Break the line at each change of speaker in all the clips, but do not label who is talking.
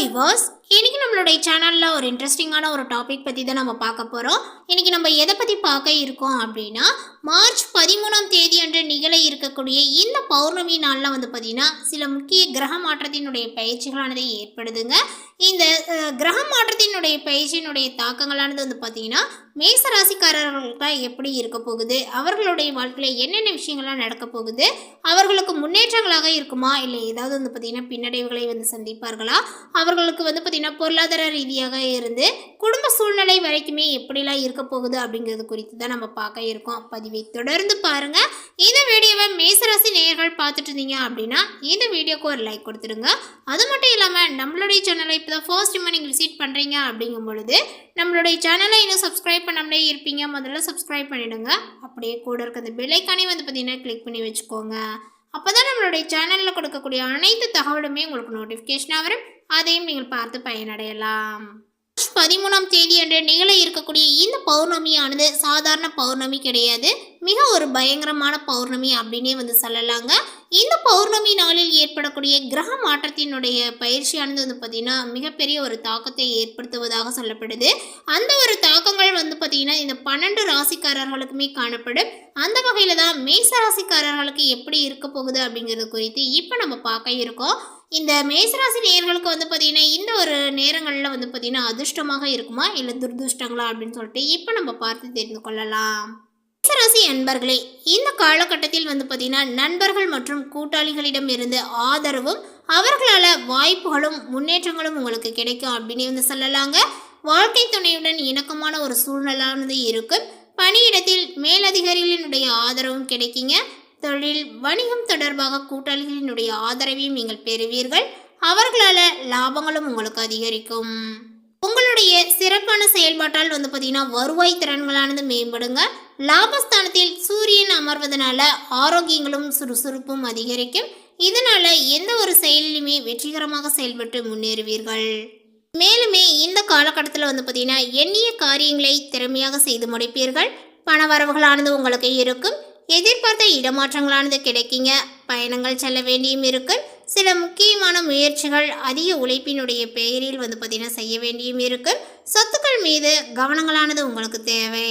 Viewers இன்னைக்கு நம்மளுடைய சேனலில் ஒரு இன்ட்ரெஸ்டிங்கான ஒரு டாபிக் பற்றி தான் நம்ம பார்க்க போகிறோம் இன்னைக்கு நம்ம எதை பற்றி பார்க்க இருக்கோம் அப்படின்னா மார்ச் பதிமூணாம் தேதி அன்று நிகழ இருக்கக்கூடிய இந்த பௌர்ணமி நாளில் வந்து பார்த்திங்கன்னா சில முக்கிய கிரக மாற்றத்தினுடைய பயிற்சிகளானது ஏற்படுதுங்க. இந்த கிரகம் கிரக மாற்றத்தினுடைய பயிற்சியினுடைய தாக்கங்களானது வந்து பார்த்திங்கன்னா மேச ராசிக்காரர்களுக்கு எப்படி இருக்க போகுது? அவர்களுடைய வாழ்க்கையில் என்னென்ன விஷயங்கள்லாம் நடக்க போகுது? அவர்களுக்கு முன்னேற்றங்களாக இருக்குமா? இல்லை ஏதாவது வந்து பார்த்திங்கன்னா பின்னடைவுகளை வந்து சந்திப்பார்களா? அவர்களுக்கு வந்து பார்த்திங்கன்னா பொருளாதார ரீதியாக இருந்து குடும்ப சூழ்நிலை வரைக்குமே எப்படிலாம் இருக்க போகுது அப்படிங்கிறது குறித்து தான் நம்ம பார்க்க இருக்கோம். பதிவை தொடர்ந்து பாருங்கள் இந்த வீடியோவை மேசராசி நேயர்கள் பார்த்துட்டு இருந்தீங்க அப்படின்னா இந்த வீடியோக்கு ஒரு லைக் கொடுத்துருங்க அது மட்டும் இல்லாமல் நம்மளுடைய சேனலை இப்போ தான் ஃபர்ஸ்ட் டைம் நீங்கள் விசிட் பண்ணுறீங்க அப்படிங்கும் பொழுது நம்மளுடைய சேனலை இன்னும் சப்ஸ்கிரைப் பண்ணாமலே இருப்பீங்க. முதல்ல சப்ஸ்கிரைப் பண்ணிடுங்க. அப்படியே கூட இருக்க அந்த பெல்லைக்கானே வந்து பார்த்தீங்கன்னா கிளிக் பண்ணி வச்சுக்கோங்க. அப்போ தான் நம்மளுடைய சேனலில் கொடுக்கக்கூடிய அனைத்து தகவலுமே உங்களுக்கு நோட்டிஃபிகேஷனாக வரும். அதையும் நீங்கள் பார்த்து பயனடையலாம். மார்ச் பதிமூணாம் தேதி அன்று நிகழ இருக்கக்கூடிய இந்த பௌர்ணமியானது சாதாரண பௌர்ணமி கிடையாது. மிக ஒரு பயங்கரமான பௌர்ணமி அப்படின்னே வந்து சொல்லலாங்க. இந்த பௌர்ணமி நாளில் ஏற்படக்கூடிய கிரக மாற்றத்தினுடைய பயிற்சியானது வந்து பார்த்திங்கன்னா மிகப்பெரிய ஒரு தாக்கத்தை ஏற்படுத்துவதாக சொல்லப்படுது. அந்த ஒரு தாக்கங்கள் வந்து பார்த்திங்கன்னா இந்த பன்னெண்டு ராசிக்காரர்களுக்குமே காணப்படும். அந்த வகையில் தான் மேச ராசிக்காரர்களுக்கு எப்படி இருக்க போகுது அப்படிங்கிறது குறித்து இப்போ நம்ம பார்க்க இருக்கோம். இந்த மேசராசி நேர்களுக்கு வந்து பார்த்திங்கன்னா இந்த ஒரு நேரங்களில் வந்து பார்த்திங்கன்னா அதிர்ஷ்டமாக இருக்குமா? இல்லை துர்துஷ்டங்களா அப்படின்னு சொல்லிட்டு இப்போ நம்ம பார்த்து தெரிந்து கொள்ளலாம். மேசராசி அன்பர்களே இந்த காலகட்டத்தில் வந்து பார்த்திங்கன்னா நண்பர்கள் மற்றும் கூட்டாளிகளிடம் இருந்து ஆதரவும் அவர்களால் வாய்ப்புகளும் முன்னேற்றங்களும் உங்களுக்கு கிடைக்கும் அப்படின்னு வந்து சொல்லலாங்க. வாழ்க்கை துணையுடன் இணக்கமான ஒரு சூழ்நிலானது இருக்கும். பணியிடத்தில் மேலதிகாரிகளினுடைய ஆதரவும் கிடைக்குங்க. தொழில் வணிகம் தொடர்பாக கூட்டாளிகளினுடைய ஆதரவையும் நீங்கள் பெறுவீர்கள். அவர்களால் லாபங்களும் உங்களுக்கு அதிகரிக்கும். உங்களுடைய சிறப்பான செயல்பாட்டால் வந்து பார்த்தீங்கன்னா வருவாய் திறன்களானது மேம்படுங்க. லாபஸ்தானத்தில் சூரியன் அமர்வதனால ஆரோக்கியங்களும் சுறுசுறுப்பும் அதிகரிக்கும். இதனால எந்த ஒரு செயலிலுமே வெற்றிகரமாக செயல்பட்டு முன்னேறுவீர்கள். மேலுமே இந்த காலகட்டத்தில் வந்து பார்த்தீங்கன்னா எண்ணிய காரியங்களை திறமையாக செய்து முடிப்பீர்கள். பணவரவுகளானது உங்களுக்கு இருக்கும். எதிர்பார்த்த இடமாற்றங்களானது கிடைக்குங்க. பயணங்கள் செல்ல வேண்டியும் இருக்கு. சில முக்கியமான முயற்சிகள் அதிக உழைப்பினுடைய பெயரில் வந்து பார்த்தீங்கன்னா செய்ய வேண்டியும் இருக்கு. சொத்துக்கள் மீது கவனங்களானது உங்களுக்கு தேவை.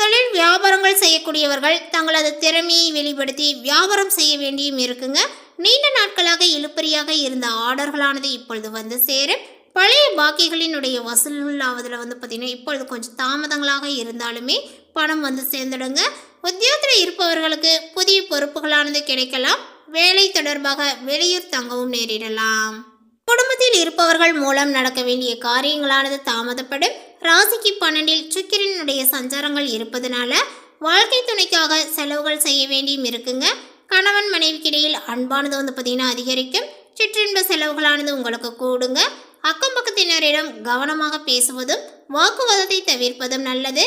தொழில் வியாபாரங்கள் செய்யக்கூடியவர்கள் தங்களது திறமையை வெளிப்படுத்தி வியாபாரம் செய்ய வேண்டியும் இருக்குங்க. நீண்ட நாட்களாக இழுப்பறியாக இருந்த ஆர்டர்களானது இப்பொழுது வந்து சேரும். பழைய பாக்கிகளினுடைய வசூலாவதில் வந்து பார்த்திங்கன்னா இப்பொழுது கொஞ்சம் தாமதங்களாக இருந்தாலுமே பணம் வந்து சேர்ந்துடுங்க. உத்தியோகத்தில் இருப்பவர்களுக்கு புதிய பொறுப்புகளானது கிடைக்கலாம். வேலை தொடர்பாக வெளியூர் தங்கவும் நேரிடலாம். குடும்பத்தில் இருப்பவர்கள் மூலம் நடக்க வேண்டிய காரியங்களானது தாமதப்படும். ராசிக்கு பன்னெண்டில் சுக்கிரனுடைய சஞ்சாரங்கள் இருப்பதனால வாழ்க்கை துணைக்காக செலவுகள் செய்ய வேண்டியும் இருக்குங்க. கணவன் மனைவிக்கிடையில் அன்பானது வந்து பார்த்திங்கன்னா அதிகரிக்கும். சிற்றின்ப செலவுகளானது உங்களுக்கு கூடுங்க. அக்கம் பக்கத்தினரிடம் கவனமாக பேசுவதும் வாக்குவாதத்தை தவிர்ப்பதும் நல்லது.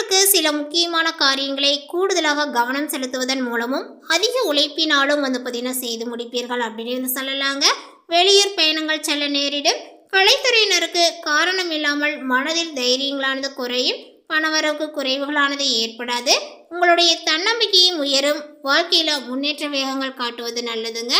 உங்களுக்கு சில முக்கியமான காரியங்களை கூடுதலாக கவனம் செலுத்துவதன் மூலமும் அதிக உழைப்பினாலும் வந்து பார்த்தீங்கன்னா செய்து முடிப்பீர்கள் அப்படின்னு சொல்லலாங்க. வெளியூர் பயணங்கள் செல்ல நேரிடும். கலைத்துறையினருக்கு காரணம் இல்லாமல் மனதில் தைரியங்களானது குறையும். பணவரவுக்கு குறைவுகளானது ஏற்படாது. உங்களுடைய தன்னம்பிக்கையும் உயரும். வாழ்க்கையில் முன்னேற்ற வேகங்கள் காட்டுவது நல்லதுங்க.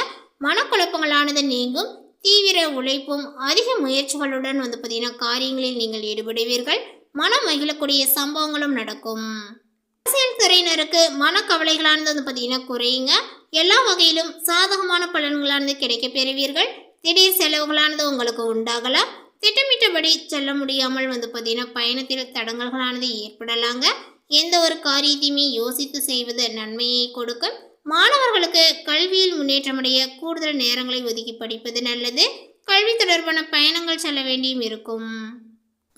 மனக்குழப்பங்களானது நீங்கும். தீவிர உழைப்பும் அதிக முயற்சிகளுடன் வந்து பார்த்தீங்கன்னா காரியங்களில் நீங்கள் ஈடுபடுவீர்கள். மனம் மகிழக்கூடிய சம்பவங்களும் நடக்கும். அரசியல் துறையினருக்கு மனக்கவலைகளானது வந்து பார்த்தீங்கன்னா குறையுங்க. எல்லா வகையிலும் சாதகமான பலன்களானது கிடைக்க பெறுவீர்கள். திடீர் செலவுகளானது உங்களுக்கு உண்டாகலாம். திட்டமிட்டபடி செல்ல முடியாமல் வந்து பார்த்தீங்கன்னா பயணத்தில் தடங்கல்களானது ஏற்படலாங்க. எந்த ஒரு காரியத்தையுமே யோசித்து செய்வது நன்மையை கொடுக்கும். மாணவர்களுக்கு கல்வியில் முன்னேற்றமடைய கூடுதல் நேரங்களை ஒதுக்கி படிப்பது நல்லது. கல்வி தொடர்பான பயணங்கள் செல்ல வேண்டியும் இருக்கும்.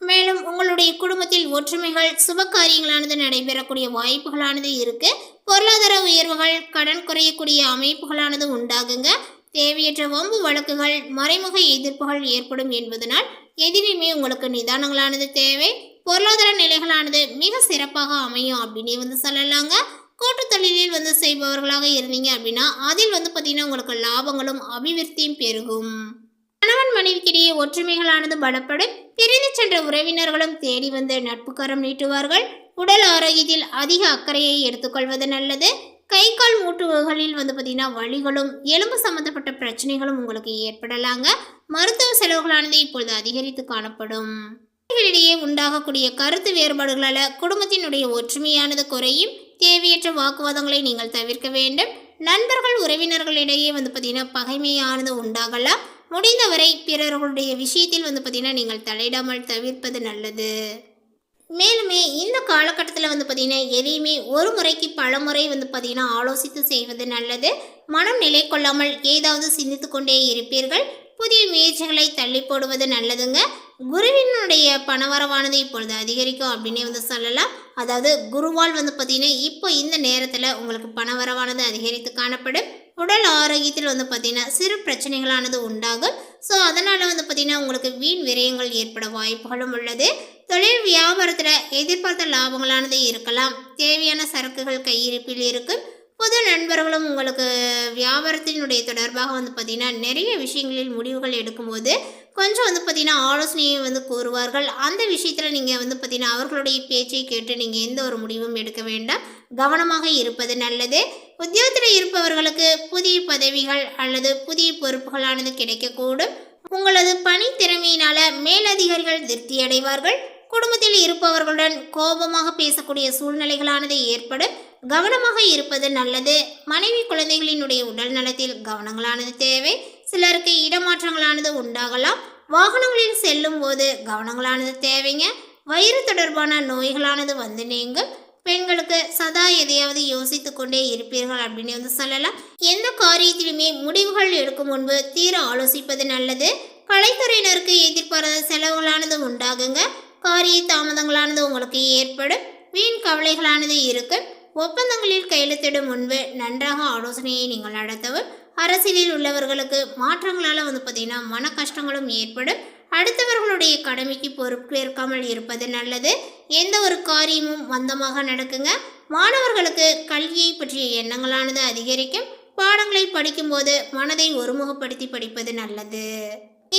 மேலும் உங்களுடைய குடும்பத்தில் ஒற்றுமைகள் சுப காரியங்களானது நடைபெறக்கூடிய வாய்ப்புகளானது இருக்கு. பொருளாதார உயர்வுகள் கடன் குறையக்கூடிய அமைப்புகளானது உண்டாகுங்க. தேவையற்ற வம்பு வழக்குகள் மறைமுக எதிர்ப்புகள் ஏற்படும் என்பதனால் எதிலுமே உங்களுக்கு நிதானங்களானது தேவை. பொருளாதார நிலைகளானது மிக சிறப்பாக அமையும் அப்படின்னே வந்து சொல்லலாங்க. கூட்டு தொழிலில் வந்து செய்பவர்களாக இருந்தீங்க அப்படின்னா அதில் வந்து பார்த்தீங்கன்னா உங்களுக்கு லாபங்களும் அபிவிருத்தியும் பெருகும். கணவன் மனைவிக்கிடையே ஒற்றுமைகளானது பலப்படும். பிரிந்து சென்ற உறவினர்களும் தேடி வந்து நட்புக்கரம் நீட்டுவார்கள். உடல் ஆரோக்கியத்தில் அதிக அக்கறையை எடுத்துக்கொள்வது நல்லது. கை கால் மூட்டுகளில் வந்து பார்த்தீங்கன்னா வலிகளும் எலும்பு சம்மந்தப்பட்ட பிரச்சனைகளும் உங்களுக்கு ஏற்படலாங்க. மருத்துவ செலவுகளானது இப்பொழுது அதிகரித்து காணப்படும். இடையே உண்டாகக்கூடிய கருத்து வேறுபாடுகளால் குடும்பத்தினுடைய ஒற்றுமையானது குறையும். தேவையற்ற வாக்குவாதங்களை நீங்கள் தவிர்க்க வேண்டும். நண்பர்கள் உறவினர்களிடையே வந்து பார்த்தீங்கன்னா பகைமையானது உண்டாகலாம். முடிந்தவரை பிறர்களுடைய விஷயத்தில் வந்து பார்த்தீங்கன்னா நீங்கள் தலையிடாமல் தவிர்ப்பது நல்லது. மேலுமே இந்த காலகட்டத்தில் வந்து பார்த்தீங்கன்னா எதையுமே ஒரு முறைக்கு பல முறை வந்து பார்த்தீங்கன்னா ஆலோசித்து செய்வது நல்லது. மனம் நிலை கொள்ளாமல் ஏதாவது சிந்தித்து கொண்டே இருப்பீர்கள். புதிய முயற்சிகளை தள்ளி போடுவது நல்லதுங்க. குருவினுடைய பணவரவானது இப்பொழுது அதிகரிக்கும் அப்படின்னே வந்து சொல்லலாம். அதாவது குருவால் வந்து பார்த்திங்கன்னா இப்போ இந்த நேரத்தில் உங்களுக்கு பணவரவானது அதிகரித்து காணப்படும். உடல் ஆரோக்கியத்தில் வந்து பார்த்தீங்கன்னா சிறு பிரச்சனைகளானது உண்டாகும். ஸோ அதனால் வந்து பார்த்தீங்கன்னா உங்களுக்கு வீண் விரயங்கள் ஏற்பட வாய்ப்புகளும் உள்ளது. தொழில் வியாபாரத்தில் எதிர்பார்த்த லாபங்களானது இருக்கலாம். தேவையான சரக்குகள் கையிருப்பில் இருக்கும். புது நண்பர்களும் உங்களுக்கு வியாபாரத்தினுடைய தொடர்பாக வந்து பார்த்திங்கன்னா நிறைய விஷயங்களில் முடிவுகள் எடுக்கும்போது கொஞ்சம் வந்து பார்த்திங்கன்னா ஆலோசனையை வந்து கூறுவார்கள். அந்த விஷயத்தில் நீங்கள் வந்து பார்த்திங்கன்னா அவர்களுடைய பேச்சை கேட்டு நீங்கள் எந்த ஒரு முடிவும் எடுக்க வேண்டாம். கவனமாக இருப்பது நல்லது. உத்தியோகத்தில் இருப்பவர்களுக்கு புதிய பதவிகள் அல்லது புதிய பொறுப்புகளானது கிடைக்கக்கூடும். உங்களது பணி திறமையினால மேலதிகாரிகள் திருப்தி அடைவார்கள். குடும்பத்தில் இருப்பவர்களுடன் கோபமாக பேசக்கூடிய சூழ்நிலைகளானது ஏற்படும். கவனமாக இருப்பது நல்லது. மனைவி குழந்தைகளினுடைய உடல் நலத்தில் கவனங்களானது தேவை. சிலருக்கு இடமாற்றங்களானது உண்டாகலாம். வாகனங்களில் செல்லும் போது கவனங்களானது தேவைங்க. வயிறு தொடர்பான நோய்களானது வந்து நீங்கும். பெண்களுக்கு சதா எதையாவது யோசித்து கொண்டே இருப்பீர்கள் அப்படின்னு வந்து சொல்லலாம். எந்த காரியத்திலுமே முடிவுகள் எடுக்கும் முன்பு தீர ஆலோசிப்பது நல்லது. கலைத்துறையினருக்கு எதிர்பாராத செலவுகளானது உண்டாகுங்க. காரிய தாமதங்களானது உங்களுக்கு ஏற்படும். வீண் கவலைகளானது இருக்கும். ஒப்பந்தங்களில் கையெழுத்திடும் முன்பு நன்றாக ஆலோசனையை நீங்கள் நடத்தவும் அரசியலில் உள்ளவர்களுக்கு மாற்றங்களால் வந்து பார்த்திங்கன்னா மன கஷ்டங்களும் ஏற்படும். அடுத்தவர்களுடைய கடமைக்கு பொறுப்பேற்காமல் இருப்பது நல்லது. எந்த ஒரு காரியமும் மந்தமாக நடக்குங்க. மாணவர்களுக்கு கல்வியை பற்றிய எண்ணங்களானது அதிகரிக்கும். பாடங்களை படிக்கும்போது மனதை ஒருமுகப்படுத்தி படிப்பது நல்லது.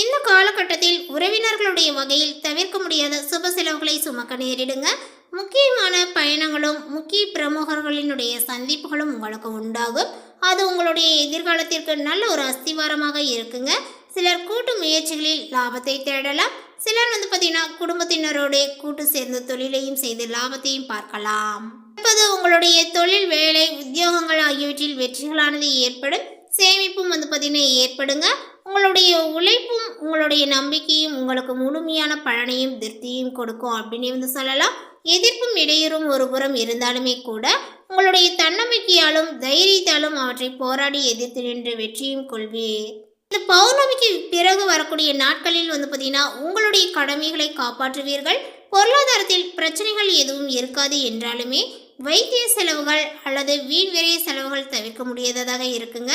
இந்த காலகட்டத்தில் உறவினர்களுடைய வகையில் தவிர்க்க முடியாத சுப செலவுகளை சுமக்க நேரிடுங்க. முக்கியமான பயணங்களும் முக்கிய பிரமுகர்களினுடைய சந்திப்புகளும் உங்களுக்கு உண்டாகும். அது உங்களுடைய எதிர்காலத்திற்கு நல்ல ஒரு அஸ்திவாரமாக இருக்குங்க. சிலர் கூட்டு முயற்சிகளில் லாபத்தை தேடலாம். சிலர் வந்து பார்த்தீங்கன்னா குடும்பத்தினரோட கூட்டு சேர்ந்த தொழிலையும் செய்து லாபத்தையும் பார்க்கலாம். இப்போது உங்களுடைய தொழில் வேலை உத்தியோகங்கள் ஆகியவற்றில் வெற்றிகளானது ஏற்படும். சேமிப்பும் வந்து பார்த்தீங்கன்னா ஏற்படுங்க. உங்களுடைய உழைப்பும் உங்களுடைய நம்பிக்கையும் உங்களுக்கு முழுமையான பலனையும் திருப்தியும் கொடுக்கும் அப்படின்னு வந்து சொல்லலாம். எதிர்ப்பும் இடையூறும் ஒரு புறம் இருந்தாலுமே கூட உங்களுடைய தன்னம்பிக்கையாலும் தைரியத்தாலும் அவற்றை போராடி எதிர்த்து நின்று வெற்றியும் கொள்வீர். இந்த பௌர்ணமிக்கு பிறகு வரக்கூடிய நாட்களில் வந்து பார்த்தீங்கன்னா உங்களுடைய கடமைகளை காப்பாற்றுவீர்கள். பொருளாதாரத்தில் பிரச்சனைகள் எதுவும் இருக்காது என்றாலுமே வைத்திய செலவுகள் அல்லது வீண் விரைய செலவுகள் தவிர்க்க முடியாததாக இருக்குங்க.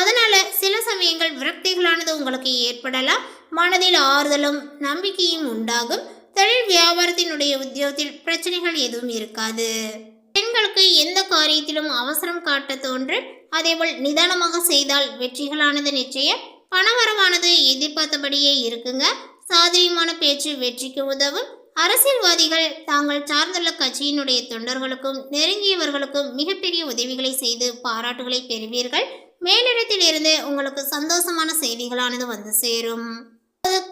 அதனால சில சமயங்கள் விரக்திகளானது உங்களுக்கு ஏற்படலாம். மனதில் ஆறுதலும் நம்பிக்கையும் உண்டாகும். தொழில் வியாபாரத்தினுடைய உத்தியோகத்தில் பிரச்சனைகள் எதுவும் இருக்காது. பெண்களுக்கு எந்த காரியத்திலும் அவசரம் காட்ட தோன்று அதேபோல் நிதானமாக செய்தால் வெற்றிகளானது நிச்சயம். பணவரவானது எதிர்பார்த்தபடியே இருக்குங்க. சாதகமான பேச்சு வெற்றிக்கு உதவும். அரசியல்வாதிகள் தாங்கள் சார்ந்துள்ள கட்சியினுடைய தொண்டர்களுக்கும் நெருங்கியவர்களுக்கும் மிகப்பெரிய உதவிகளை செய்து பாராட்டுகளை பெறுவீர்கள். மேலிடத்தில் இருந்து உங்களுக்கு சந்தோஷமான செய்திகளானது வந்து சேரும்.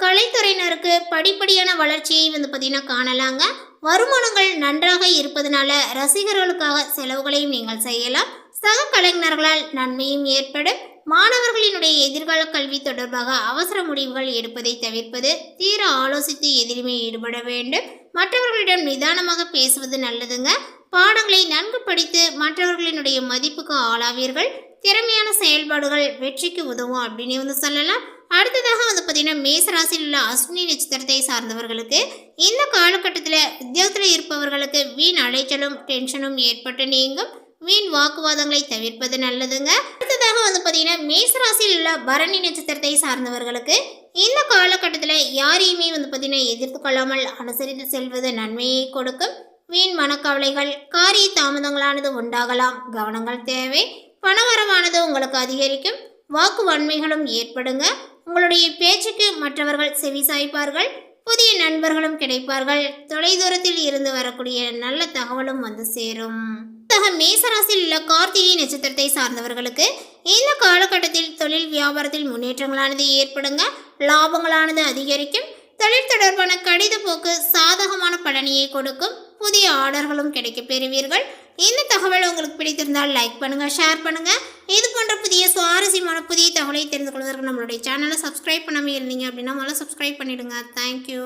கலைத்துறையினருக்கு படிப்படியான வளர்ச்சியை வந்து பார்த்தீங்கன்னா காணலாங்க. வருமானங்கள் நன்றாக இருப்பதனால ரசிகர்களுக்காக செலவுகளையும் நீங்கள் செய்யலாம். சக கலைஞர்களால் நன்மையும் ஏற்படும். மாணவர்களினுடைய எதிர்கால கல்வி தொடர்பாக அவசர முடிவுகள் எடுப்பதை தவிர்ப்பது தீர ஆலோசித்து எதிலுமே ஈடுபட வேண்டும். மற்றவர்களிடம் நிதானமாக பேசுவது நல்லதுங்க. பாடங்களை நன்கு படித்து மற்றவர்களினுடைய மதிப்புக்கு ஆளாவீர்கள். திறமையான செயல்பாடுகள் வெற்றிக்கு உதவும் அப்படின்னு வந்து சொல்லலாம். அடுத்ததாக வந்து பார்த்தீங்கன்னா மேசராசியில் உள்ள அஸ்வினி நட்சத்திரத்தை சார்ந்தவர்களுக்கு இந்த காலகட்டத்தில் உத்தியோகத்தில் இருப்பவர்களுக்கு வீண் அலைச்சலும் டென்ஷனும் ஏற்பட்டு நீங்கும். வீண் வாக்குவாதங்களை தவிர்ப்பது நல்லதுங்க. அடுத்ததாக வந்து பார்த்தீங்கன்னா மேசராசியில் உள்ள பரணி நட்சத்திரத்தை சார்ந்தவர்களுக்கு இந்த காலகட்டத்தில் யாரையுமே வந்து பார்த்தீங்கன்னா எதிர்த்து கொள்ளாமல் அனுசரித்து செல்வது நன்மையை கொடுக்கும். வீண் மனக்கவலைகள் காரிய தாமதங்களானது உண்டாகலாம். கவனங்கள் தேவை. பணவரவானது உங்களுக்கு அதிகரிக்கும். வாக்கு வன்மைகளும் ஏற்படுங்க. உங்களுடைய பேச்சுக்கு மற்றவர்கள் செவிசாய்ப்பார்கள் புதிய நண்பர்களும் கிடைப்பார்கள். தொலைதூரத்தில் இருந்து வரக்கூடிய நல்ல தகவலும் வந்து சேரும். அடுத்ததாக மேசராசியில் உள்ள கார்த்திகை நட்சத்திரத்தை சார்ந்தவர்களுக்கு இந்த காலகட்டத்தில் தொழில் வியாபாரத்தில் முன்னேற்றங்களானது ஏற்படுங்க. லாபங்களானது அதிகரிக்கும். தொழில் தொடர்பான கடித போக்கு சாதகமான பலனையை கொடுக்கும். புதிய ஆர்டர்களும் கிடைக்க பெறுவீர்கள். இந்த தகவல் உங்களுக்கு பிடித்திருந்தால் லைக் பண்ணுங்க ஷேர் பண்ணுங்க. இது போன்ற புதிய சுவாரஸ்யமான புதிய தகவலை தெரிந்து கொள்வதற்கு நம்மளுடைய சேனலை சப்ஸ்கிரைப் பண்ணாமல் இருந்தீங்க அப்படின்னா முதல்ல சப்ஸ்கிரைப் பண்ணிடுங்க. தேங்க்யூ